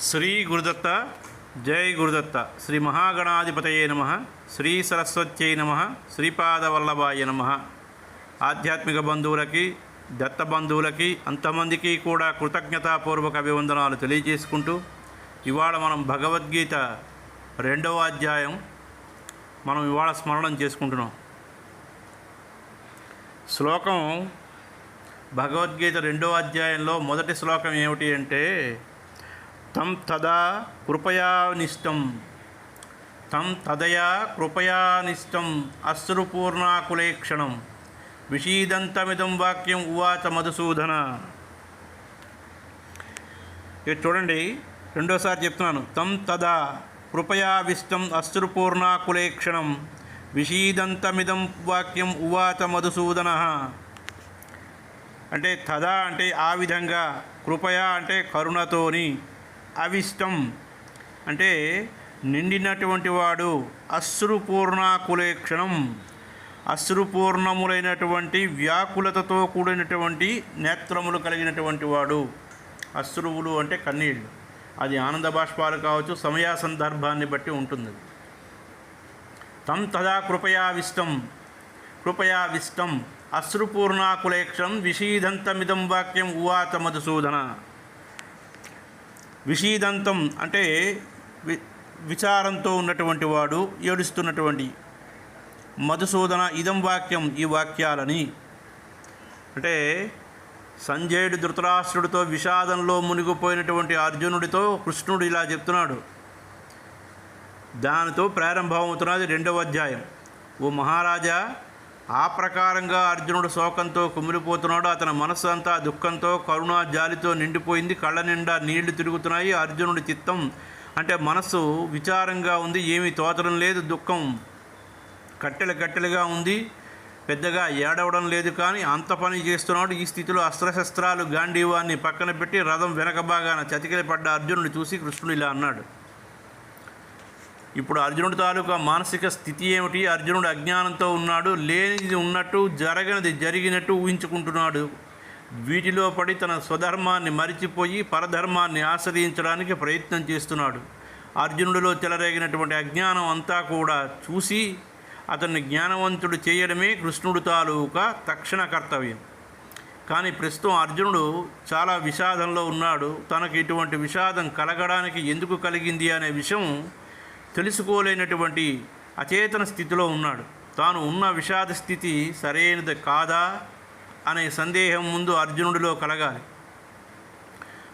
శ్రీ గురుదత్త జై గురుదత్త. శ్రీ మహాగణాధిపతయే నమ. శ్రీ సరస్వత్యై నమ. శ్రీపాదవల్లభాయ నమ. ఆధ్యాత్మిక బంధువులకి దత్త బంధువులకి అంతమందికి కూడా కృతజ్ఞతాపూర్వక అభివందనాలు తెలియజేసుకుంటూ ఇవాళ మనం భగవద్గీత రెండవ అధ్యాయం మనం ఇవాళ స్మరణం చేసుకుంటున్నాం. శ్లోకం భగవద్గీత రెండవ అధ్యాయంలో మొదటి శ్లోకం ఏమిటి అంటే తం తదా కృపయానిష్టం. తం తదయా కృపయానిష్టం అశ్రుపూర్ణాకులేక్షణం. విషీదంతమిదం వాక్యం ఉవాచ మధుసూదన. ఇది చూడండి రెండోసారి చెప్తున్నాను. తం తదా కృపయావిష్టం అశ్రుపూర్ణాకులేక్షణం. విషీదంతమిదం వాక్యం ఉవాచ మధుసూదన. అంటే తదా అంటే ఆ విధంగా కృపయా అంటే కరుణతోని. అవిష్టం. అంటే నిండినటువంటి వాడు అశ్రుపూర్ణాకులేక్షణం. అశ్రుపూర్ణములైనటువంటి వ్యాకులతతో కూడినటువంటి నేత్రములు కలిగినటువంటి వాడు అశ్రువులు అంటే కన్నీళ్ళు అది ఆనంద బాష్పాలు కావచ్చు సమయ సందర్భాన్ని బట్టి ఉంటుంది. తం తదా కృపయావిష్టం. కృపయావిష్టం. అశ్రుపూర్ణాకులేక్షం విషీదంతమిదం వాక్యం ఉవాత మధుసూదన. విషీదంతం అంటే వి విచారంతో ఉన్నటువంటి వాడు ఏడుస్తున్నటువంటి మధుసూదన ఇదం వాక్యం ఈ వాక్యాలని. అంటే సంజయుడు ధృతరాష్ట్రుడితో విషాదంలో మునిగిపోయినటువంటి అర్జునుడితో కృష్ణుడు ఇలా చెప్తున్నాడు. దానితో ప్రారంభమవుతున్నది రెండవ అధ్యాయం. ఓ మహారాజా ఆ ప్రకారంగా అర్జునుడు శోకంతో కుమిలిపోతున్నాడు. అతని మనస్సు అంతా దుఃఖంతో కరుణ జాలితో నిండిపోయింది. కళ్ళ నిండా నీళ్ళు తిరుగుతున్నాయి. అర్జునుడి చిత్తం అంటే మనస్సు విచారంగా ఉంది. ఏమీ తోచడం లేదు. దుఃఖం కట్టెలు కట్టెలుగా ఉంది. పెద్దగా ఏడవడం లేదు కానీ అంత పని చేస్తున్నాడు. ఈ స్థితిలో అస్త్రశస్త్రాలు గాంధీవాన్ని పక్కన పెట్టి రథం వెనక భాగాన చతికిలపడ్డ అర్జునుడు చూసి కృష్ణుడు ఇలా అన్నాడు. ఇప్పుడు అర్జునుడి తాలూకా మానసిక స్థితి ఏమిటి? అర్జునుడు అజ్ఞానంతో ఉన్నాడు లేనిది ఉన్నట్టు జరగనిది జరిగినట్టు ఊహించుకుంటున్నాడు. వీటిలో పడి తన స్వధర్మాన్ని మరిచిపోయి పరధర్మాన్ని ఆశ్రయించడానికి ప్రయత్నం చేస్తున్నాడు. అర్జునుడిలో చెలరేగినటువంటి అజ్ఞానం అంతా కూడా చూసి అతన్ని జ్ఞానవంతుడు చేయడమే కృష్ణుడు తాలూకా తక్షణ కర్తవ్యం. కానీ ప్రస్తుతం అర్జునుడు చాలా విషాదంలో ఉన్నాడు. తనకు ఇటువంటి విషాదం కలగడానికి ఎందుకు కలిగింది అనే విషయం తెలుసుకోలేనటువంటి అచేతన స్థితిలో ఉన్నాడు. తాను ఉన్న విషాద స్థితి సరైనది కాదా అనే సందేహం ముందు అర్జునుడిలో కలగాలి.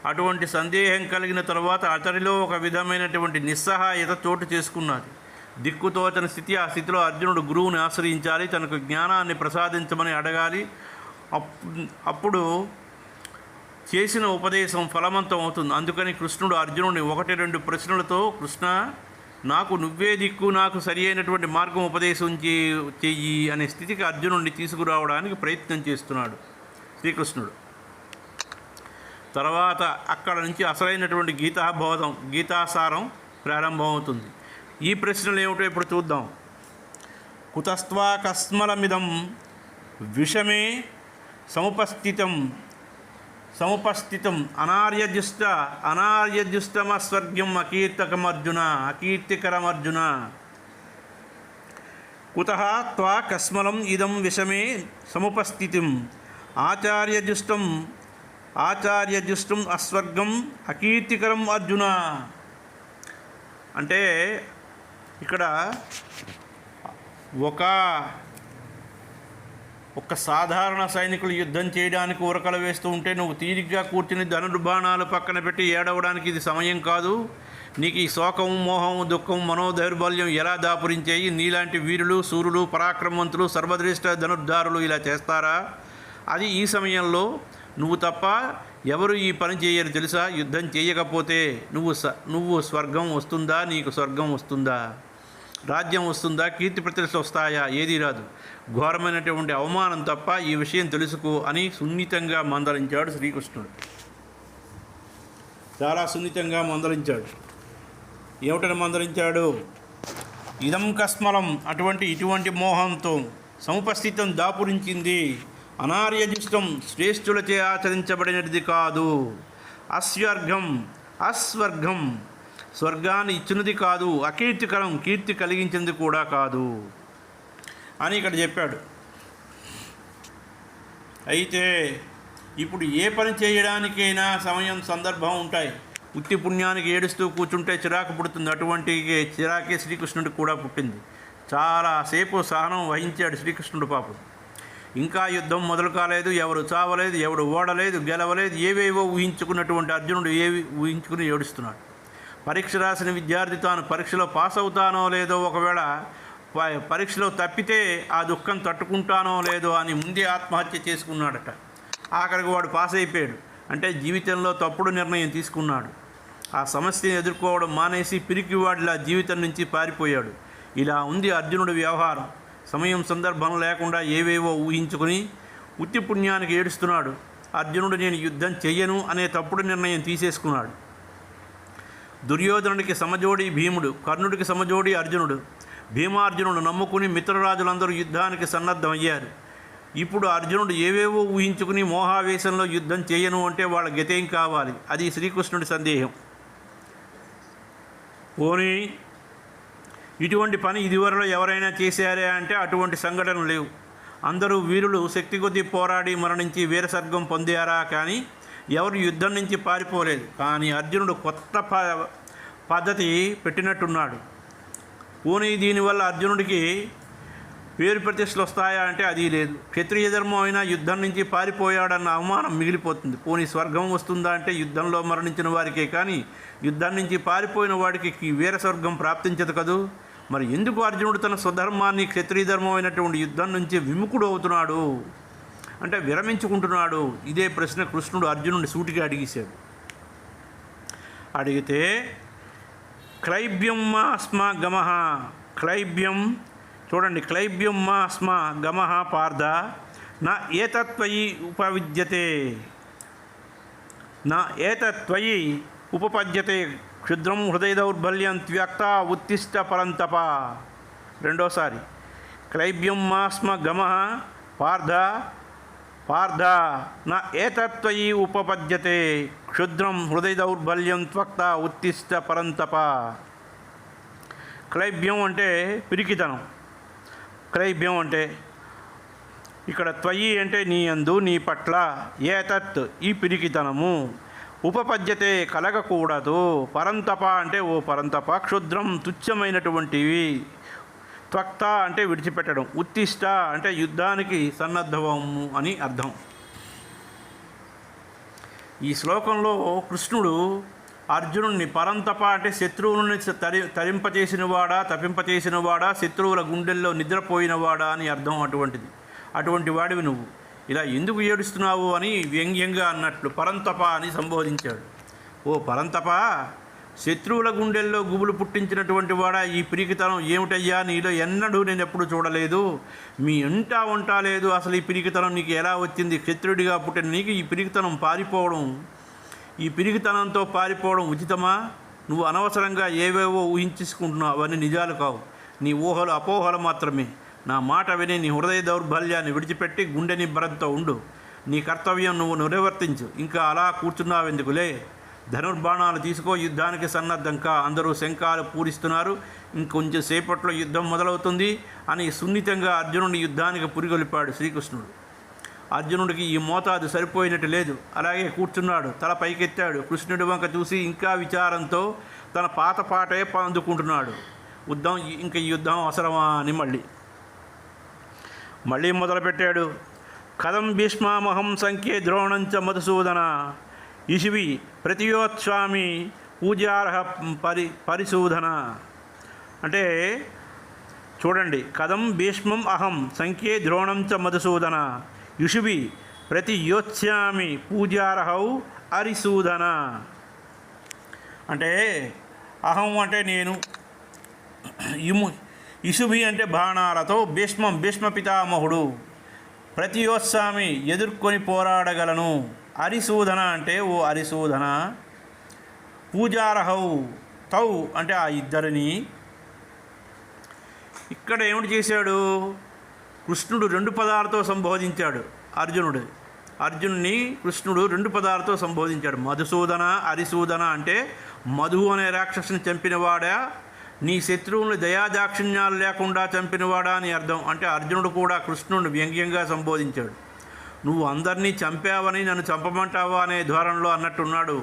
అటువంటి సందేహం కలిగిన తర్వాత అతడిలో ఒక విధమైనటువంటి నిస్సహాయత చోటు చేసుకున్నది. దిక్కుతోచని స్థితి ఆ స్థితిలో అర్జునుడు గురువుని ఆశ్రయించాలి తనకు జ్ఞానాన్ని ప్రసాదించమని అడగాలి. అప్- అప్పుడు చేసిన ఉపదేశం ఫలవంతం అవుతుంది. అందుకని కృష్ణుడు అర్జునుడిని ఒకటి రెండు ప్రశ్నలతో కృష్ణ నాకు నువ్వే దిక్కు నాకు సరి అయినటువంటి మార్గం ఉపదేశం చెయ్యి అనే స్థితికి అర్జునుడిని తీసుకురావడానికి ప్రయత్నం చేస్తున్నాడు శ్రీకృష్ణుడు. తర్వాత అక్కడ నుంచి అసలైనటువంటి గీతాబోధం గీతాసారం ప్రారంభమవుతుంది. ఈ ప్రశ్నలు ఏమిటో ఇప్పుడు చూద్దాం. కుతస్త్వా కస్మలమిదం విషమే సముపస్థితం సముపస్థితం అనార్యజుష్ట అనార్యజుష్టమస్వర్గ్యం అకీర్తకమర్జున అకీర్తికరమర్జున. కుత త్వా కస్మలం ఇదం విషమే సముపస్థితిం. ఆచార్యజుష్టం ఆచార్యజుష్టం అస్వర్గం అకీర్తికరం అర్జున. అంటే ఇక్కడ ఒక ఒక సాధారణ సైనికులు యుద్ధం చేయడానికి ఉరకలు వేస్తూ ఉంటే నువ్వు తీరిగ్గా కూర్చుని ధనుర్బాణాలు పక్కన పెట్టి ఏడవడానికి ఇది సమయం కాదు. నీకు ఈ శోకం మోహం దుఃఖం మనోదౌర్బల్యం ఎలా దాపురించేయి? నీలాంటి వీరులు సూర్యులు పరాక్రమవంతులు సర్వదృష్ట ధనుర్ధారులు ఇలా చేస్తారా? అది ఈ సమయంలో నువ్వు తప్ప ఎవరు ఈ పని చేయరు తెలుసా? యుద్ధం చేయకపోతే నువ్వు స నువ్వు స్వర్గం వస్తుందా? నీకు స్వర్గం వస్తుందా? రాజ్యం వస్తుందా? కీర్తి ప్రతిష్టలు వస్తాయా? ఏదీ రాదు. ఘోరమైనటువంటి అవమానం తప్ప ఈ విషయం తెలుసుకో అని సున్నితంగా మందలించాడు శ్రీకృష్ణుడు. చాలా సున్నితంగా మందలించాడు. ఏమిటని మందలించాడు? ఇదం కస్మలం అటువంటి ఇటువంటి మోహంతో సముపస్థితం దాపురించింది. అనార్యజిష్టం శ్రేష్ఠులచే ఆచరించబడినది కాదు. అస్వర్గం అస్వర్గం. స్వర్గాన్ని ఇచ్చినది కాదు అకీర్తికరం కీర్తి కలిగించింది కూడా కాదు. అని ఇక్కడ చెప్పాడు. అయితే ఇప్పుడు ఏ పని చేయడానికైనా సమయం సందర్భం ఉంటాయి. ఉత్తి పుణ్యానికి ఏడుస్తూ కూర్చుంటే చిరాకు పుడుతుంది. అటువంటి చిరాకే శ్రీకృష్ణుడికి కూడా పుట్టింది. చాలాసేపు సహనం వహించాడు శ్రీకృష్ణుడు పాపం. ఇంకా యుద్ధం మొదలు కాలేదు ఎవరు చావలేదు ఎవడు ఓడలేదు గెలవలేదు ఏవేవో ఊహించుకున్నటువంటి అర్జునుడు ఏవి ఊహించుకుని ఏడుస్తున్నాడు. పరీక్ష రాసిన విద్యార్థి తాను పరీక్షలో పాస్ అవుతానో లేదో ఒకవేళ పరీక్షలో తప్పితే ఆ దుఃఖం తట్టుకుంటానో లేదో అని ముందే ఆత్మహత్య చేసుకున్నాడట. ఆఖరికి వాడు పాస్ అయిపోయాడు. అంటే జీవితంలో తప్పుడు నిర్ణయం తీసుకున్నాడు. ఆ సమస్యను ఎదుర్కోవడం మానేసి పిరికివాడిలా జీవితం నుంచి పారిపోయాడు. ఇలా ఉంది అర్జునుడి వ్యవహారం. సమయం సందర్భం లేకుండా ఏవేవో ఊహించుకుని ఉత్తి పుణ్యానికి ఏడుస్తున్నాడు. అర్జునుడు నేను యుద్ధం చెయ్యను అనే తప్పుడు నిర్ణయం తీసేసుకున్నాడు. దుర్యోధనుడికి సమజోడి భీముడు కర్ణుడికి సమజోడి అర్జునుడు. భీమార్జునుడు నమ్ముకుని మిత్రరాజులందరూ యుద్ధానికి సన్నద్ధమయ్యారు. ఇప్పుడు అర్జునుడు ఏవేవో ఊహించుకుని మోహావేశంలో యుద్ధం చేయను అంటే వాళ్ళ గతేం కావాలి? అది శ్రీకృష్ణుడి సందేహం. పోనీ ఇటువంటి పని ఇదివరలో ఎవరైనా చేశారే అంటే అటువంటి సంఘటనలు లేవు. అందరూ వీరులు శక్తి కొద్దీ పోరాడి మరణించి వీరసర్గం పొందారా కానీ ఎవరు యుద్ధం నుంచి పారిపోలేదు. కానీ అర్జునుడు కొత్త ప పద్ధతి పెట్టినట్టున్నాడు. పోనీ దీనివల్ల అర్జునుడికి పేరు ప్రతిష్టలు వస్తాయా అంటే అది లేదు. క్షత్రియ ధర్మం అయినా యుద్ధం నుంచి పారిపోయాడన్న అవమానం మిగిలిపోతుంది. పోనీ స్వర్గం వస్తుందా అంటే యుద్ధంలో మరణించిన వారికే కానీ యుద్ధం నుంచి పారిపోయిన వాడికి వీర స్వర్గం ప్రాప్తించదు కదూ? మరి ఎందుకు అర్జునుడు తన స్వధర్మాన్ని క్షత్రియ ధర్మం అయినటువంటి యుద్ధం నుంచి విముఖుడు అవుతున్నాడు అంటే విరమించుకుంటున్నాడు. ఇదే ప్రశ్న కృష్ణుడు అర్జునుడిని సూటిగా అడిగేశాడు. అడిగితే క్లైబ్యం మా అస్మ గమ క్లైబ్యం చూడండి క్లైబ్యం మా స్మ గమ పార్థ నా ఏతత్వయి ఉపవిద్యతే నా ఏతత్వయి ఉపపద్యతే క్షుద్రం హృదయ దౌర్బల్యం త్యక్త ఉత్తిష్ట పరంతప రెండోసారి క్లైబ్యం మాస్మ గమ పార్థ పార్థ నా ఏతత్వయి ఉపపద్యతే క్షుద్రం హృదయ దౌర్బల్యం త్వక్త ఉత్తిష్ట పరంతప. క్లైభ్యం అంటే పిరికితనం. క్లైభ్యం అంటే ఇక్కడ త్వయి అంటే నీ అందు నీ పట్ల ఏతత్ ఈ పిరికితనము. ఉపపద్యతే కలగకూడదు. పరంతప అంటే ఓ పరంతప క్షుద్రం తుచ్చమైనటువంటివి. త్వక్త అంటే విడిచిపెట్టడం ఉత్తిష్ట అంటే యుద్ధానికి సన్నద్ధవము అని అర్థం. ఈ శ్లోకంలో కృష్ణుడు అర్జునుడిని పరంతప అంటే శత్రువులని తరి తరింపచేసినవాడా తప్పింపచేసినవాడా శత్రువుల గుండెల్లో నిద్రపోయినవాడా అని అర్థం అటువంటిది. అటువంటి వాడివి నువ్వు. ఇలా ఎందుకు ఏడుస్తున్నావు అని వ్యంగ్యంగా అన్నట్లు పరంతప అని సంబోధించాడు. ఓ పరంతప శత్రువుల గుండెల్లో గుబులు పుట్టించినటువంటి వాడా ఈ పిరికితనం ఏమిటయ్యా? నీలో ఎన్నడూ నేను ఎప్పుడు చూడలేదు. మీ ఇంటా ఉంటా లేదు. అసలు ఈ పిరికితనం నీకు ఎలా వచ్చింది? క్షత్రుడిగా పుట్టిన నీకు ఈ పిరికితనం పారిపోవడం. ఈ పిరికితనంతో పారిపోవడం ఉచితమా? నువ్వు అనవసరంగా ఏవేవో ఊహించుకుంటున్నావు అవన్నీ నిజాలు కావు. నీ ఊహలు అపోహలు మాత్రమే. నా మాట విని నీ హృదయ దౌర్బల్యాన్ని విడిచిపెట్టి గుండె నిబ్బరంతో ఉండు. నీ కర్తవ్యం నువ్వు నిర్వర్తించు. ఇంకా అలా కూర్చున్నావెందుకులే? ధనుర్బాణాలు తీసుకో యుద్ధానికి సన్నద్ధం కా. అందరూ శంఖాలు పూరిస్తున్నారు. ఇంకొంచెం సేపట్లో యుద్ధం మొదలవుతుంది అని సున్నితంగా అర్జునుడి యుద్ధానికి పురిగొలిపాడు శ్రీకృష్ణుడు. అర్జునుడికి ఈ మోతాదు సరిపోయినట్టు లేదు. అలాగే కూర్చున్నాడు. తల పైకెత్తాడు. కృష్ణుడి వంక చూసి ఇంకా విచారంతో తన పాత పాటే అందుకుంటున్నాడు యుద్ధం ఇంక యుద్ధం అవసరమా అని మళ్ళీ. మళ్ళీ మొదలుపెట్టాడు. కథం భీష్మామహం సంఖ్యే ద్రోణంచ మధుసూదన. ఇషివి ప్రతియోత్స్వామి పూజార్హ పరి పరిశోధన. అంటే చూడండి కథం భీష్మం అహం సంఖ్యే ద్రోణం చ మధుసూదన. యుషువి ప్రతి యోత్స్యామి పూజార్హౌ అరిసూదన అంటే అహం అంటే నేను. ఇము ఇసుబి అంటే బాణాలతో భీష్మం భీష్మ పితామహుడు ప్రతియోత్సామి ఎదుర్కొని పోరాడగలను. అరిసూదన అంటే ఓ అరిసూదన పూజారహౌ తౌ అంటే ఆ ఇద్దరిని. ఇక్కడ ఏమిటి చేశాడు? కృష్ణుడు రెండు పదాలతో సంబోధించాడు అర్జునుడు. అర్జునుని కృష్ణుడు రెండు పదాలతో సంబోధించాడు. మధుసూదన హరిసూదన అంటే మధు అనే రాక్షసుని చంపినవాడా? నీ శత్రువుని దయాదాక్షిణ్యాలు లేకుండా చంపినవాడా అని అర్థం. అంటే అర్జునుడు కూడా కృష్ణుడిని వ్యంగ్యంగా సంబోధించాడు. నువ్వు అందరినీ చంపావని నన్ను చంపమంటావా అనే ధోరణిలో అన్నట్టున్నాడు.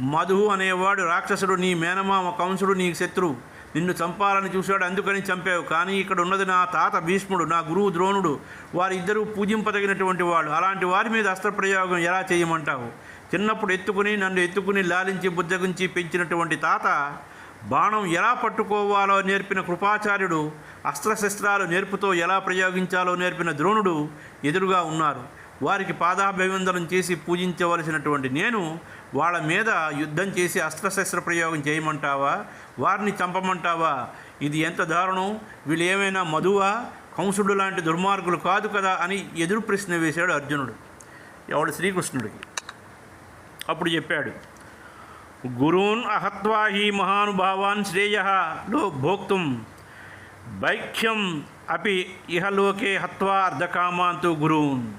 మధు అనేవాడు రాక్షసుడు నీ మేనమామ కంసుడు నీ శత్రువు నిన్ను చంపాలని చూశాడు అందుకని చంపావు. కానీ ఇక్కడ ఉన్నది నా తాత భీష్ముడు నా గురువు ద్రోణుడు వారిద్దరూ పూజింపదగినటువంటి వాళ్ళు. అలాంటి వారి మీద అస్త్రప్రయోగం ఎలా చేయమంటావు? చిన్నప్పుడు ఎత్తుకుని నన్ను ఎత్తుకుని లాలించి బుద్ధగించి పెంచినటువంటి తాత బాణం ఎలా పట్టుకోవాలో నేర్పిన కృపాచార్యుడు అస్త్రశస్త్రాలు నేర్పుతో ఎలా ప్రయోగించాలో నేర్పిన ద్రోణుడు ఎదురుగా ఉన్నారు. వారికి పాదాభివందనం చేసి పూజించవలసినటువంటి నేను వాళ్ళ మీద యుద్ధం చేసి అస్త్రశస్త్ర ప్రయోగం చేయమంటావా? వారిని చంపమంటావా? ఇది ఎంత దారుణం! వీళ్ళు ఏమైనా మధువా? కంసుడు లాంటి దుర్మార్గులు కాదు కదా అని ఎదురు ప్రశ్న వేశాడు అర్జునుడు. ఎవడు? శ్రీకృష్ణుడికి. అప్పుడు చెప్పాడు గురూన్ అహత్వా హి మహానుభావాన్ శ్రేయ లో భోక్తుం బైక్ష్యం అపి ఇహలోకే హత్వా అర్ధకామాంతు గురూన్.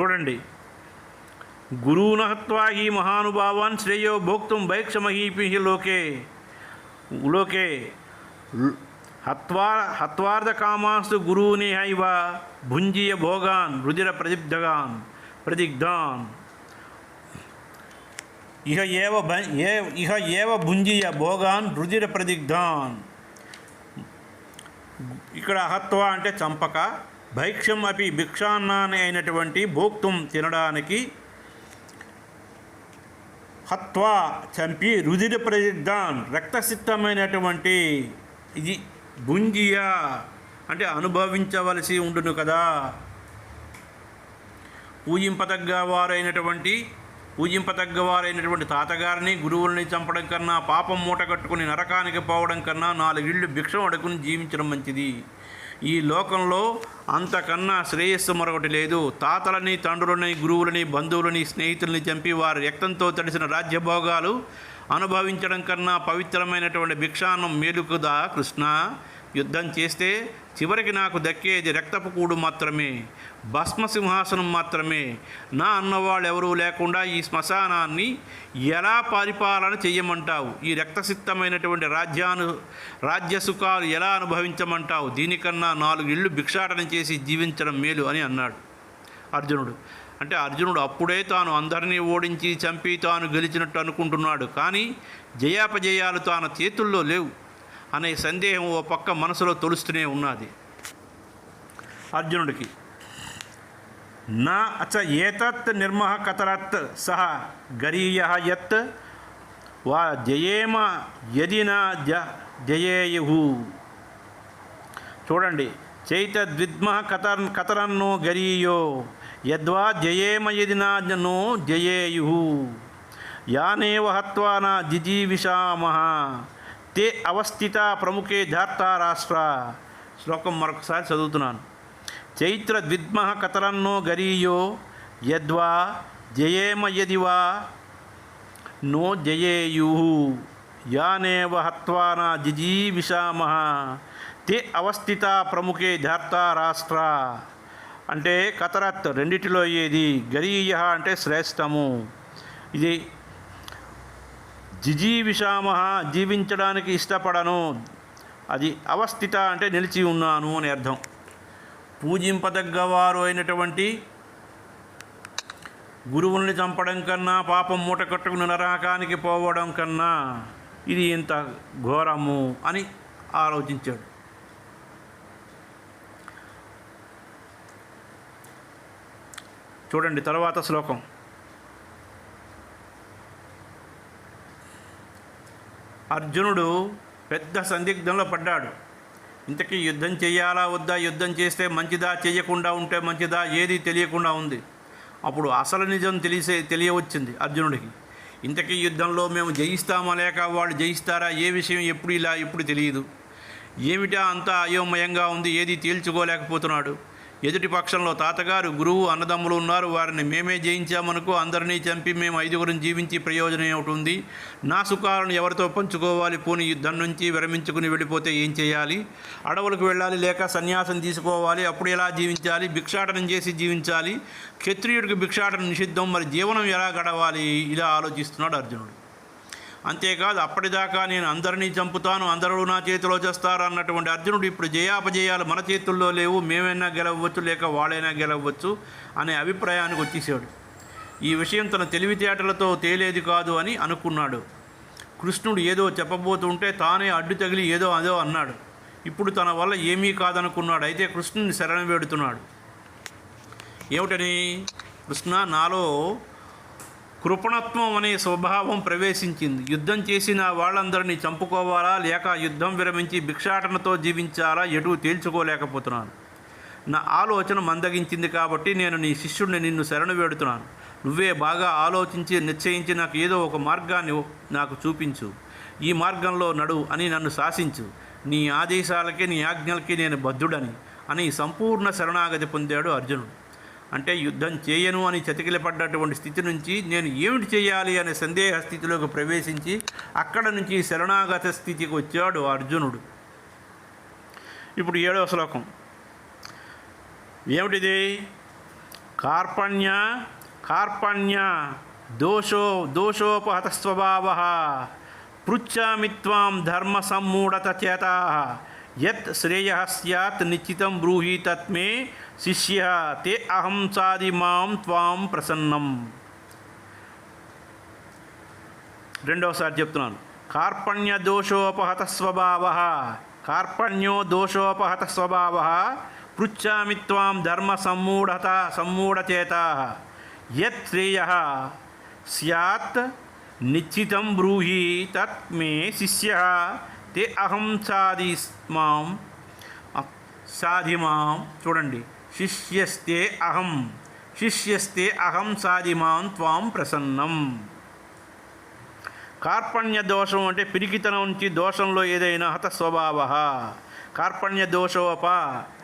చూడండి. గురూన హత్వా హి మహానుభావాన్ శ్రేయో భోక్తుం బైక్షమహీపి లోకే లోకే హత్వా హత్వార్ధకామాస్తు గురూని హైవ భుంజియ భోగాన్ రుదిర ప్రదిగ్ధగాన్ ప్రదిగ్ధాన్. ఇహ ఏవ భ- ఏ ఇహ ఏవ భుంజియ భోగాన్ రుదిర ప్రదిగ్ధాన్. ఇక్కడ అహత్వ అంటే చంపక భైక్ష్యం అపి భిక్షాన్నాని అయినటువంటి భోక్తుం తినడానికి హత్వా చంపి రుదిర ప్రదిగ్ధాన్ రక్తసిద్ధమైనటువంటి ఇది భుంజియా అంటే అనుభవించవలసి ఉండును కదా. పూజింపదగ్గ వారైనటువంటి పూజింపతగ్గవారైనటువంటి తాతగారిని గురువుల్ని చంపడం కన్నా పాపం మూటగట్టుకుని నరకానికి పోవడం కన్నా నాలుగిళ్ళు భిక్షం అడుకుని జీవించడం మంచిది. ఈ లోకంలో అంతకన్నా శ్రేయస్సు మరొకటి లేదు. తాతలని తండ్రులని గురువులని బంధువులని స్నేహితుల్ని చంపి వారి రక్తంతో తడిసిన రాజ్యభోగాలు అనుభవించడం కన్నా పవిత్రమైనటువంటి భిక్షాన్నం మేలుకుదా కృష్ణ? యుద్ధం చేస్తే చివరికి నాకు దక్కేది రక్తపు కూడు మాత్రమే భస్మ సింహాసనం మాత్రమే. నా అన్నవాళ్ళు ఎవరూ లేకుండా ఈ శ్మశానాన్ని ఎలా పరిపాలన చెయ్యమంటావు? ఈ రక్తసిద్ధమైనటువంటి రాజ్యాను రాజ్య సుఖాలు ఎలా అనుభవించమంటావు? దీనికన్నా నాలుగు ఇళ్ళు భిక్షాటన చేసి జీవించడం మేలు అని అన్నాడు అర్జునుడు. అంటే అర్జునుడు అప్పుడే తాను అందరినీ ఓడించి చంపి తాను గెలిచినట్టు అనుకుంటున్నాడు. కానీ జయాపజయాలు తాన చేతుల్లో లేవు. అనే సందేహం ఓ పక్క మనసులో తొలుస్తూనే ఉన్నది. అర్జునుడికి. నా అచ ఏతత్ నిర్మహ కతరత్ సహ గరీయ యత్ వా జయేమ యది నా జ జయేయు. చూడండి. చైత ద్విద్మః కతర్ కతరన్నో గరీయో యద్వా జయేమ యది నా నో జయేయు. యానేవ హత్వా నా తే అవస్థిత ప్రముఖే ధార్తారాష్ట్ర శ్లోకం మరొకసారి చదువుతున్నాను. చైత్ర ద్విద్మః కతరన్నో గరీయో యద్వా జయేమ యదివా నో జయేయు యానేవ హత్వానా జిజీవిషామః తే అవస్థిత ప్రముఖే ధార్తారాష్ట్ర అంటే కతరత్ రెండిటిలో ఏది గరీయ అంటే శ్రేష్టము. ఇది జిజీవిషామ జీవించడానికి ఇష్టపడను. అది అవస్థిత అంటే నిలిచి ఉన్నాను అని అర్థం. పూజింపదగ్గవారు అయినటువంటి గురువుల్ని చంపడం కన్నా పాపం మూట కట్టుకుని నరకానికి పోవడం కన్నా ఇది ఇంత ఘోరము అని ఆలోచించాడు. చూడండి తర్వాత శ్లోకం. అర్జునుడు పెద్ద సందిగ్ధంలో పడ్డాడు. ఇంతకీ యుద్ధం చేయాలా వద్దా? యుద్ధం చేస్తే మంచిదా? చేయకుండా ఉంటే మంచిదా? ఏది తెలియకుండా ఉంది. అప్పుడు అసలు నిజం తెలిసే తెలియవచ్చింది అర్జునుడికి. ఇంతకీ యుద్ధంలో మేము జయిస్తామా లేక వాళ్ళు జయిస్తారా? ఏ విషయం ఎప్పుడు ఇలా ఎప్పుడు తెలియదు. ఏమిటా అంతా అయోమయంగా ఉంది? ఏది తేల్చుకోలేకపోతున్నాడు. ఎదుటి పక్షంలో తాతగారు గురువు అన్నదమ్ములు ఉన్నారు. వారిని మేమే జయించామనుకో అందరినీ చంపి మేము ఐదుగురిని జీవించి ప్రయోజనం ఏమిటి? నా సుఖాలను ఎవరితో పంచుకోవాలి? పోని యుద్ధం నుంచి విరమించుకుని వెళ్ళిపోతే ఏం చేయాలి? అడవులకు వెళ్ళాలి లేక సన్యాసం తీసుకోవాలి? అప్పుడు ఎలా జీవించాలి? భిక్షాటనం చేసి జీవించాలి? క్షత్రియుడికి భిక్షాటనం నిషిద్ధం. మరి జీవనం ఎలా గడవాలి? ఇలా ఆలోచిస్తున్నాడు అర్జునుడు. అంతేకాదు అప్పటిదాకా నేను అందరినీ చంపుతాను అందరూ నా చేతిలో చేస్తారు అన్నటువంటి అర్జునుడు ఇప్పుడు జయాపజయాలు మన చేతుల్లో లేవు మేమైనా గెలవచ్చు లేక వాళ్ళైనా గెలవచ్చు అనే అభిప్రాయానికి వచ్చేసాడు. ఈ విషయం తన తెలివితేటలతో తేలేది కాదు అని అనుకున్నాడు. కృష్ణుడు ఏదో చెప్పబోతుంటే తానే అడ్డు తగిలి ఏదో అదో అన్నాడు. ఇప్పుడు తన వల్ల ఏమీ కాదనుకున్నాడు అయితే కృష్ణుని శరణం వేడుతున్నాడు. ఏమిటని? కృష్ణ నాలో కృపణత్వం అనే స్వభావం ప్రవేశించింది. యుద్ధం చేసిన వాళ్ళందరినీ చంపుకోవాలా? లేక యుద్ధం విరమించి భిక్షాటనతో జీవించాలా? ఎటు తేల్చుకోలేకపోతున్నాను. నా ఆలోచన మందగించింది కాబట్టి నేను నీ శిష్యుడిని నిన్ను శరణు వేడుతున్నాను. నువ్వే బాగా ఆలోచించి నిశ్చయించి నాకు ఏదో ఒక మార్గాన్ని నాకు చూపించు. ఈ మార్గంలో నడు అని నన్ను శాసించు. నీ ఆదేశాలకి నీ ఆజ్ఞలకి నేను బద్ధుడని అని సంపూర్ణ శరణాగతి పొందాడు అర్జునుడు. అంటే యుద్ధం చేయను అని చతికిలపడ్డటువంటి స్థితి నుంచి నేను ఏమిటి చేయాలి అనే సందేహ స్థితిలోకి ప్రవేశించి అక్కడ నుంచి శరణాగత స్థితికి వచ్చాడు అర్జునుడు. ఇప్పుడు ఏడవ శ్లోకం. ఏమిటిది? కార్పణ్య కార్పణ్య దోషో దోషోపహత స్వభావ పృచ్ఛామిత్వాం ధర్మ సమ్మూఢత చేత యత్ శ్రేయ సత్ నిశ్చితం బ్రూహి తత్మే శిష్య తే అహం సాది మాం త్వాం ప్రసన్నం. రెండవసారి చెప్తున్నాను. కార్పణ్య దోషోపహత స్వభావ కార్పణ్యో దోషోపహత స్వభావ పృచ్చామి త్వాం ధర్మ సమ్మూఢత సమ్మూఢచేత. యత్ శ్రేయ సత్ నిశ్చితం బ్రూహి తత్ మే శిష్య తే అహం సాధి మాం. సాధిమాం చూడండి. శిష్యస్తే అహం. శిష్యస్తే అహం సాధిమాం త్వాం ప్రసన్నం. కార్పణ్య దోషం అంటే పిరికితనం నుంచి దోషంలో ఏదైనా హత స్వభావ. కార్పణ్య దోషోప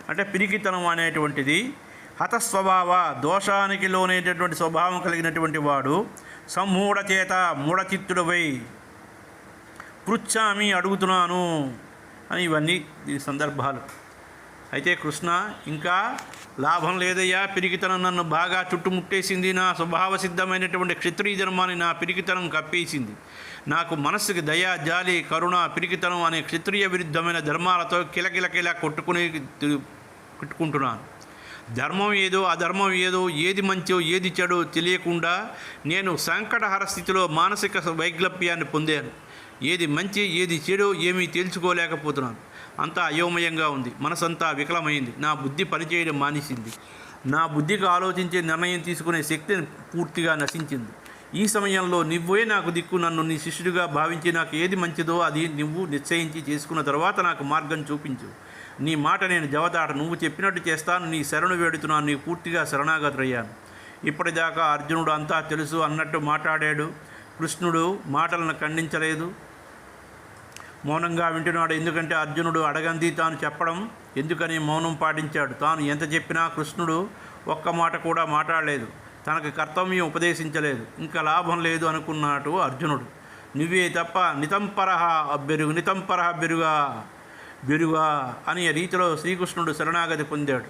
అంటే పిరికితనం అనేటువంటిది. హత స్వభావ దోషానికి లోనేటటువంటి స్వభావం కలిగినటువంటి వాడు సమ్మూఢ చేత మూఢచిత్తుడవై పృచ్చామి అడుగుతున్నాను అని ఇవన్నీ ఈ సందర్భాలు. అయితే కృష్ణ ఇంకా లాభం లేదయ్యా పిరికితనం నన్ను బాగా చుట్టుముట్టేసింది. నా స్వభావ సిద్ధమైనటువంటి క్షత్రియ జన్మాన్ని నా పిరికితనం కప్పేసింది. నాకు మనస్సుకి దయ జాలి కరుణ పిరికితనం అనే క్షత్రియ విరుద్ధమైన ధర్మాలతో కిలకిలకిలా కొట్టుకుని తి- కొట్టుకుంటున్నాను. ధర్మం ఏదో అధర్మం ఏదో ఏది మంచో ఏది చెడో తెలియకుండా నేను సంకటహర స్థితిలో మానసిక వైక్లప్యాన్ని పొందాను. ఏది మంచి ఏది చెడో ఏమీ తేల్చుకోలేకపోతున్నాను అంతా అయోమయంగా ఉంది. మనసంతా వికలమైంది. నా బుద్ధి పనిచేయడం మానేసింది. నా బుద్ధికి ఆలోచించే నిర్ణయం తీసుకునే శక్తి పూర్తిగా నశించింది. ఈ సమయంలో నువ్వే నాకు దిక్కు. నన్ను నీ శిష్యుడిగా భావించి నాకు ఏది మంచిదో అది నువ్వు నిశ్చయించి చేసుకున్న తర్వాత నాకు మార్గం చూపించు. నీ మాట నేను జవదాట. నువ్వు చెప్పినట్టు చేస్తాను. నీ శరణు వేడుతున్నాను. నీ పూర్తిగా శరణాగతుడయ్యాను. ఇప్పటిదాకా అర్జునుడు అంతా తెలుసు అన్నట్టు మాట్లాడాడు. కృష్ణుడు మాటలను ఖండించలేదు. మౌనంగా వింటున్నాడు. ఎందుకంటే అర్జునుడు అడగంది తాను చెప్పడం ఎందుకని మౌనం పాటించాడు? తాను ఎంత చెప్పినా కృష్ణుడు ఒక్క మాట కూడా మాట్లాడలేదు. తనకు కర్తవ్యం ఉపదేశించలేదు. ఇంకా లాభం లేదు అనుకున్నాడు అర్జునుడు. నువ్వే తప్ప నితంపరహ బెరుగు నితంపరహ బెరుగా బెరుగా అనే రీతిలో శ్రీకృష్ణుడు శరణాగతి పొందాడు.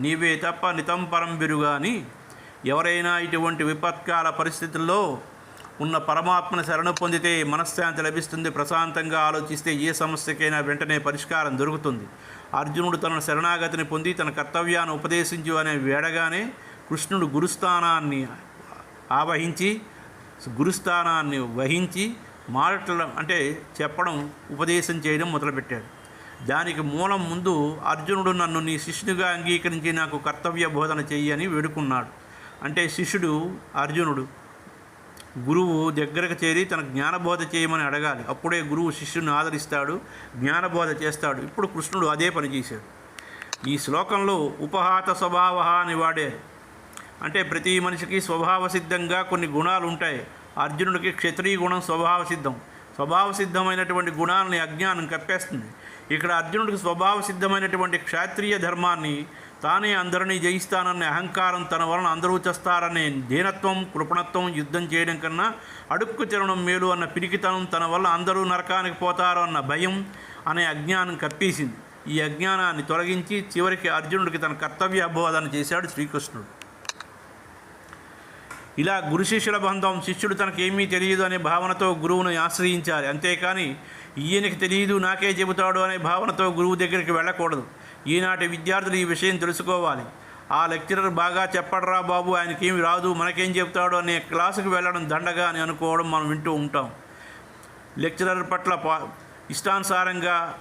నీవే తప్ప నితంపరం బెరుగా అని ఎవరైనా ఇటువంటి విపత్కాల పరిస్థితుల్లో ఉన్న పరమాత్మను శరణ పొందితే మనశ్శాంతి లభిస్తుంది. ప్రశాంతంగా ఆలోచిస్తే ఏ సమస్యకైనా వెంటనే పరిష్కారం దొరుకుతుంది. అర్జునుడు తన శరణాగతిని పొంది తన కర్తవ్యాన్ని ఉపదేశించు అనే వేడగానే కృష్ణుడు గురుస్థానాన్ని ఆవహించి గురుస్థానాన్ని వహించి మాట్లాడడం అంటే చెప్పడం ఉపదేశం చేయడం మొదలుపెట్టాడు. దానికి మూలం ముందు అర్జునుడు నన్ను నీ శిష్యునిగా అంగీకరించి నాకు కర్తవ్య బోధన చెయ్యి అని వేడుకున్నాడు. అంటే శిష్యుడు అర్జునుడు. గురువు దగ్గరకు చేరి తన జ్ఞానబోధ చేయమని అడగాలి. అప్పుడే గురువు శిష్యుని ఆదరిస్తాడు జ్ఞానబోధ చేస్తాడు. ఇప్పుడు కృష్ణుడు అదే పని చేశాడు. ఈ శ్లోకంలో ఉపహాత స్వభావ అని వాడారు అంటే ప్రతి మనిషికి స్వభావ సిద్ధంగా కొన్ని గుణాలు ఉంటాయి. అర్జునుడికి క్షత్రియ గుణం స్వభావ సిద్ధం. స్వభావ సిద్ధమైనటువంటి గుణాలని అజ్ఞానం కప్పేస్తుంది. ఇక్కడ అర్జునుడికి స్వభావ సిద్ధమైనటువంటి క్షాత్రీయ ధర్మాన్ని తానే అందరినీ జయిస్తాననే అహంకారం తన వలన అందరూ చేస్తారనే దీనత్వం కృపణత్వం యుద్ధం చేయడం కన్నా అడుక్కు తినడం మేలు అన్న పిరికితనం తన వల్ల అందరూ నరకానికి పోతారు అన్న భయం అనే అజ్ఞానం కప్పేసింది. ఈ అజ్ఞానాన్ని తొలగించి చివరికి అర్జునుడికి తన కర్తవ్య అబోధన చేశాడు శ్రీకృష్ణుడు. ఇలా గురు శిష్యుల బంధం శిష్యుడు తనకేమీ తెలియదు అనే భావనతో గురువును ఆశ్రయించాలి. అంతేకాని ఈయనకి తెలియదు నాకే చెబుతాడు అనే భావనతో గురువు దగ్గరికి వెళ్ళకూడదు. ఈనాటి విద్యార్థులు ఈ విషయం తెలుసుకోవాలి. ఆ లెక్చరర్ బాగా చెప్పడరా బాబు ఆయనకేమి రాదు మనకేం చెప్తాడు అనే క్లాసుకు వెళ్ళడం దండగా అని అనుకోవడం మనం వింటూ ఉంటాం. లెక్చరర్ పట్ల ఇష్టానుసారంగా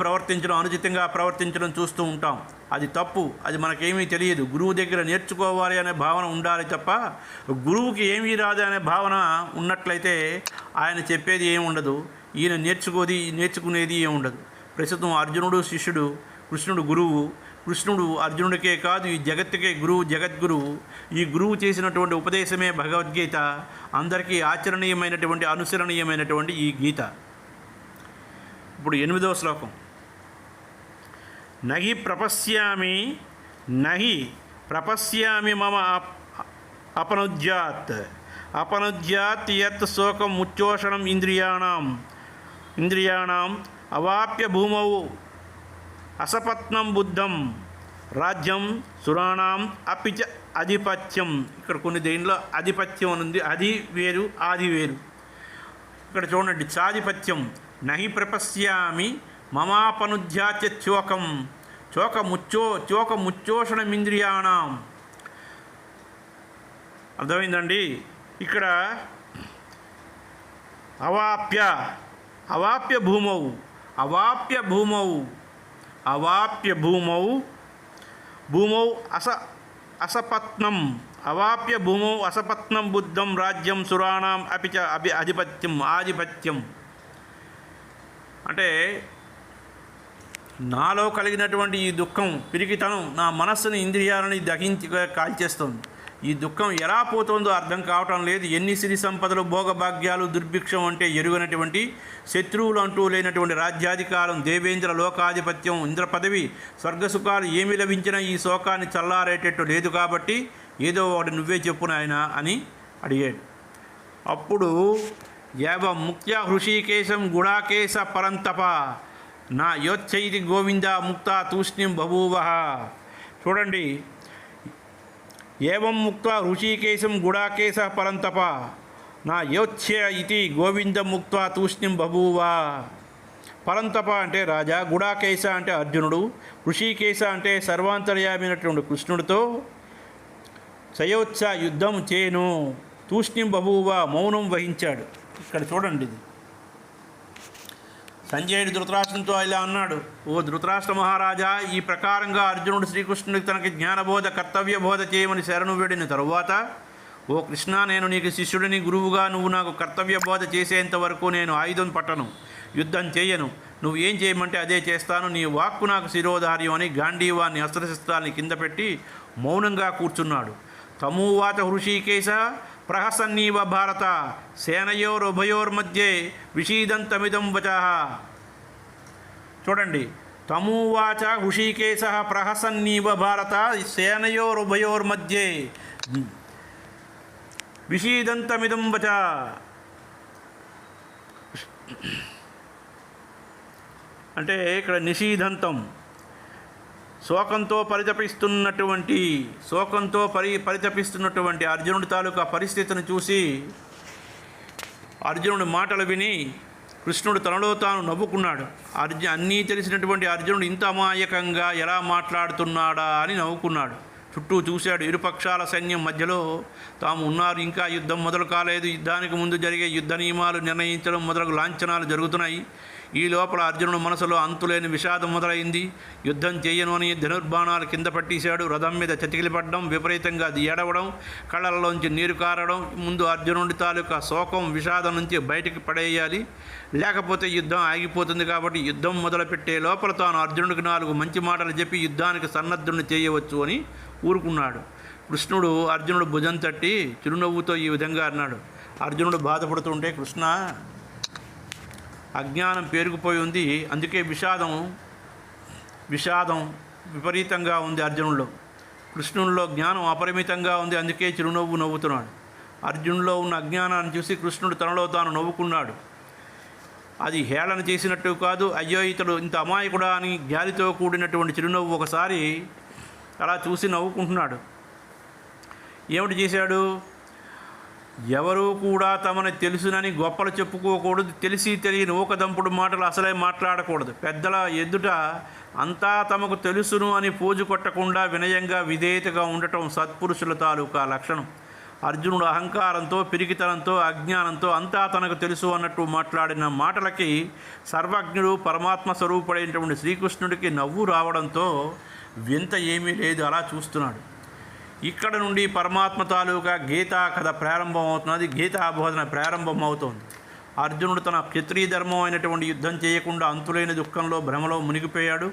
ప్రవర్తించడం అనుచితంగా ప్రవర్తించడం చూస్తూ ఉంటాం. అది తప్పు అది మనకేమీ తెలియదు. గురువు దగ్గర నేర్చుకోవాలి అనే భావన ఉండాలి తప్ప గురువుకి ఏమీ రాదు అనే భావన ఉన్నట్లయితే ఆయన చెప్పేది ఏమి ఉండదు. ఈయన నేర్చుకోది నేర్చుకునేది ఏమి ఉండదు. ప్రస్తుతం అర్జునుడు శిష్యుడు కృష్ణుడు గురువు. కృష్ణుడు అర్జునుడికే కాదు ఈ జగత్తుకే గురువు జగద్గురువు. ఈ గురువు చేసినటువంటి ఉపదేశమే భగవద్గీత. అందరికీ ఆచరణీయమైనటువంటి అనుసరణీయమైనటువంటి ఈ గీత. ఇప్పుడు ఎనిమిదవ శ్లోకం. నహి ప్రపశ్యామి నహి ప్రపశ్యామి మమ అపనుజ్యాత్. అపనుజ్యాత్ యత్ శోకం ఉచ్చోషణం ఇంద్రియాణం. ఇంద్రియాణం అవాప్య భూమౌ అసపత్నం బుద్ధం రాజ్యం సురాణం అపిచ ఆధిపత్యం ఇక్కడ కొన్ని దేనిలో ఆధిపత్యం అని ఉంది. అది వేరు ఆది వేరు. ఇక్కడ చూడండి చాధిపత్యం. నహి ప్రపశ్యామి మమాపనుధ్యాచ్య చోకం చోకముచ్చో చోకముచ్చోషణమింద్రియాణం అర్థమైందండి? ఇక్కడ అవాప్య అవాప్య భూమౌ. అవాప్య భూమౌ. అవాప్య భూమౌ. భూమౌ అస అసపత్నం. అవాప్య భూమౌ అసపత్నం బుద్ధం రాజ్యం సురాణం అపిచ అభి అధిపత్యం ఆధిపత్యం. అంటే నాలో కలిగినటువంటి ఈ దుఃఖం పిరికితనం నా మనస్సుని ఇంద్రియాలని దహించి కాల్చేస్తుంది. ఈ దుఃఖం ఎలా పోతుందో అర్థం కావటం లేదు. ఎన్ని సిరి సంపదలు భోగభాగ్యాలు దుర్భిక్షం అంటే ఎరుగనటువంటి శత్రువులు అంటూ లేనటువంటి రాజ్యాధికారం దేవేంద్ర లోకాధిపత్యం ఇంద్ర పదవి స్వర్గసుఖాలు ఏమి లభించినా ఈ శోకాన్ని చల్లారేటట్టు లేదు కాబట్టి ఏదో ఒకటి నువ్వే చెప్పు నాయన అని అడిగాడు. అప్పుడు యావ ముఖ్య హృషికేశం గుడాకేశ పరంతప నా యోచ్చైతి గోవింద ముక్త తూష్ణిం బభూవ. చూడండి ఏవం ముక్త ఋషికేశం గుడాకేశ పరంతప. నా యోచ్య ఇది గోవింద ముక్త తూష్ణిం బభూవా. పరంతప అంటే రాజా గుడాకేశ అంటే అర్జునుడు ఋషికేశ అంటే సర్వాంతర్యామైనటువంటి కృష్ణుడితో సయోత్స యుద్ధం చేను. తూష్ణిం బభూవా మౌనం వహించాడు. ఇక్కడ చూడండి ఇది. సంజయుడు ధృతరాష్ట్రంతో ఇలా అన్నాడు ఓ ధృతరాష్ట్ర మహారాజా ఈ ప్రకారంగా అర్జునుడు శ్రీకృష్ణుడికి తనకి జ్ఞానబోధ కర్తవ్య బోధ చేయమని శరణు వేడిన తరువాత ఓ కృష్ణ నేను నీకు శిష్యుడిని గురువుగా నువ్వు నాకు కర్తవ్య బోధ చేసేంత వరకు నేను ఆయుధం పట్టను యుద్ధం చేయను. నువ్వు ఏం చేయమంటే అదే చేస్తాను. నీ వాక్కు నాకు శిరోధార్యం అని గాంధీవాన్ని అస్త్రశస్త్రాన్ని కింద పెట్టి మౌనంగా కూర్చున్నాడు. తమూవాత హృషికేశ ప్రహసన్నీవ భారత సేనయోరుభయోర్మధ్యే విషీదంతమిదం వచః. చూడండి తమూవాచ హుషీకేశ ప్రహసన్నీవ భారత సేనయోరుభయోర్మధ్యే విషీదంతమిదం వచ. అంటే ఇక్కడ నిషీదంతం శోకంతో పరితపిస్తున్నటువంటి శోకంతో పరి పరితపిస్తున్నటువంటి అర్జునుడి తాలూకా పరిస్థితిని చూసి అర్జునుడి మాటలు విని కృష్ణుడు తనలో తాను నవ్వుకున్నాడు. అర్జు అన్నీ తెలిసినటువంటి అర్జునుడు ఇంత అమాయకంగా ఎలా మాట్లాడుతున్నాడా అని నవ్వుకున్నాడు. చుట్టూ చూశాడు ఇరుపక్షాల సైన్యం మధ్యలో. తాము ఉన్నారు ఇంకా యుద్ధం మొదలు కాలేదు. యుద్ధానికి ముందు జరిగే యుద్ధ నియమాలు నిర్ణయించడం మొదలగు లాంఛనాలు జరుగుతున్నాయి. ఈ లోపల అర్జునుడు మనసులో అంతులేని విషాదం మొదలైంది. యుద్ధం చేయను అని ధనుర్బాణాలు కింద పట్టేశాడు. రథం మీద చతికిలిపడడం విపరీతంగా అది ఏడవడం కళ్ళల్లోంచి నీరు కారడం ముందు అర్జునుడి తాలూకా శోకం విషాదం నుంచి బయటికి పడేయాలి. లేకపోతే యుద్ధం ఆగిపోతుంది కాబట్టి యుద్ధం మొదలుపెట్టే లోపల తాను అర్జునుడికి నాలుగు మంచి మాటలు చెప్పి యుద్ధానికి సన్నద్ధుని చేయవచ్చు అని ఊరుకున్నాడు. కృష్ణుడు అర్జునుడు భుజం తట్టి చిరునవ్వుతో ఈ విధంగా అన్నాడు. అర్జునుడు బాధపడుతుంటే కృష్ణ అజ్ఞానం పేరుకుపోయి ఉంది. అందుకే విషాదం విషాదం విపరీతంగా ఉంది అర్జునుల్లో. కృష్ణునిలో జ్ఞానం అపరిమితంగా ఉంది. అందుకే చిరునవ్వు నవ్వుతున్నాడు. అర్జునులో ఉన్న అజ్ఞానాన్ని చూసి కృష్ణుడు తనలో తాను నవ్వుకున్నాడు. అది హేళన చేసినట్టు కాదు. అయ్యో ఇతడు ఇంత అమాయకుడా అని గాలితో కూడినటువంటి చిరునవ్వు ఒకసారి అలా చూసి నవ్వుకుంటున్నాడు. ఏమిటి చేశాడు? ఎవరూ కూడా తమని తెలుసునని గొప్పలు చెప్పుకోకూడదు. తెలిసి తెలియని ఊకదంపుడు మాటలు అసలే మాట్లాడకూడదు. పెద్దల ఎదుట అంతా తమకు తెలుసును అని పూజు కొట్టకుండా వినయంగా విధేయతగా ఉండటం సత్పురుషుల తాలూకా లక్షణం. అర్జునుడు అహంకారంతో పిరికితనంతో అజ్ఞానంతో అంతా తనకు తెలుసు అన్నట్టు మాట్లాడిన మాటలకి సర్వజ్ఞుడు పరమాత్మ స్వరూపుడైనటువంటి శ్రీకృష్ణుడికి నవ్వు రావడంతో వింత ఏమీ లేదు. అలా చూస్తున్నాడు. ఇక్కడ నుండి పరమాత్మ తాలూకా గీతా కథ ప్రారంభం అవుతున్నది. గీతా బోధన ప్రారంభం అవుతోంది. అర్జునుడు తన క్షత్రియ ధర్మం అయినటువంటి యుద్ధం చేయకుండా అంతులైన దుఃఖంలో భ్రమలో మునిగిపోయాడు.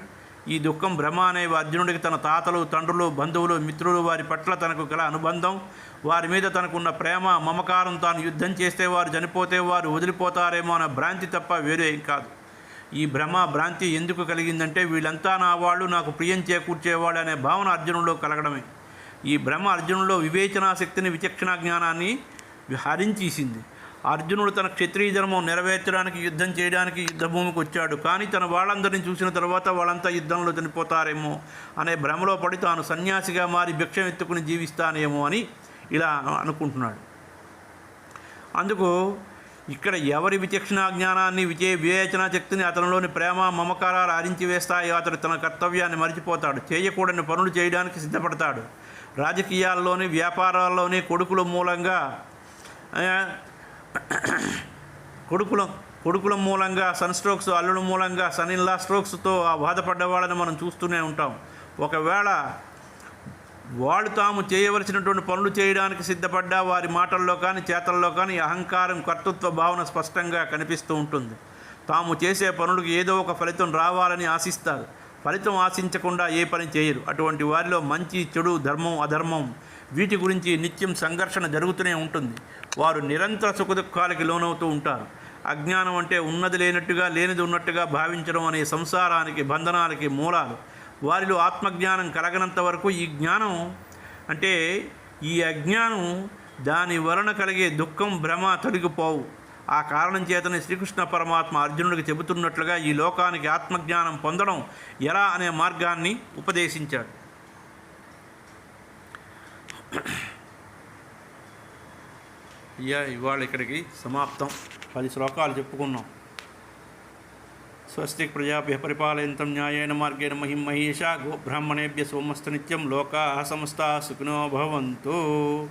ఈ దుఃఖం భ్రమ అనే అర్జునుడికి తన తాతలు తండ్రులు బంధువులు మిత్రులు వారి పట్ల తనకు గల అనుబంధం. వారి మీద తనకున్న ప్రేమ మమకారం తాను యుద్ధం చేస్తే వారు చనిపోతే వారు వదిలిపోతారేమో అన్న భ్రాంతి తప్ప వేరే ఏం కాదు. ఈ భ్రమ భ్రాంతి ఎందుకు కలిగిందంటే వీళ్ళంతా నా వాళ్ళు నాకు ప్రియం చేకూర్చేవాళ్ళు అనే భావన అర్జునుడిలో కలగడమే. ఈ భ్రమ అర్జునులో వివేచనా శక్తిని విచక్షణ జ్ఞానాన్ని హరించేసింది. అర్జునుడు తన క్షత్రియ ధర్మం నెరవేర్చడానికి యుద్ధం చేయడానికి యుద్ధభూమికి వచ్చాడు. కానీ తన వాళ్ళందరినీ చూసిన తర్వాత వాళ్ళంతా యుద్ధంలో చనిపోతారేమో అనే భ్రమలో పడి తాను సన్యాసిగా మారి భిక్షం ఎత్తుకుని జీవిస్తానేమో అని ఇలా అనుకుంటున్నాడు. అందుకు ఇక్కడ ఎవరి విచక్షణ జ్ఞానాన్ని విజయ వివేచన శక్తిని అతనిలోని ప్రేమ మమకారాలు ఆరించి వేస్తాయో అతడు తన కర్తవ్యాన్ని మరిచిపోతాడు. చేయకూడని పనులు చేయడానికి సిద్ధపడతాడు. రాజకీయాల్లోని వ్యాపారాల్లోని కొడుకుల మూలంగా కొడుకుల కొడుకుల మూలంగా సన్ స్ట్రోక్స్ అల్లుల మూలంగా సన్ ఇన్లా స్ట్రోక్స్తో ఆ బాధపడ్డ వాళ్ళని మనం చూస్తూనే ఉంటాం. ఒకవేళ వాళ్ళు తాము చేయవలసినటువంటి పనులు చేయడానికి సిద్ధపడ్డా వారి మాటల్లో కానీ చేతల్లో కానీ అహంకారం కర్తృత్వ భావన స్పష్టంగా కనిపిస్తూ ఉంటుంది. తాము చేసే పనులకు ఏదో ఒక ఫలితం రావాలని ఆశిస్తారు. ఫలితం ఆశించకుండా ఏ పని చేయరు. అటువంటి వారిలో మంచి చెడు ధర్మం అధర్మం వీటి గురించి నిత్యం సంఘర్షణ జరుగుతూనే ఉంటుంది. వారు నిరంతర సుఖదుఖాలకి లోనవుతూ ఉంటారు. అజ్ఞానం అంటే ఉన్నది లేనట్టుగా లేనిది ఉన్నట్టుగా భావించడం అనే సంసారానికి బంధనాలకి మూలాలు. వారిలో ఆత్మజ్ఞానం కలగనంత వరకు ఈ జ్ఞానం అంటే ఈ అజ్ఞానం దాని వలన కలిగే దుఃఖం భ్రమ తొలగిపోవు. ఆ కారణం చేతనే శ్రీకృష్ణ పరమాత్మ అర్జునుడికి చెబుతున్నట్లుగా ఈ లోకానికి ఆత్మజ్ఞానం పొందడం ఎలా అనే మార్గాన్ని ఉపదేశించాడు. అయ్యా ఇవాళ ఇక్కడికి సమాప్తం. పది శ్లోకాలు చెప్పుకున్నాం. స్వస్తి ప్రజాభ్య పరిపాలయంతం న్యాయేన మార్గేణ మహిం మహేషా గోబ్రాహ్మణేభ్య సోమస్త నిత్యం లోకా సమస్త సుఖినో భవంతు.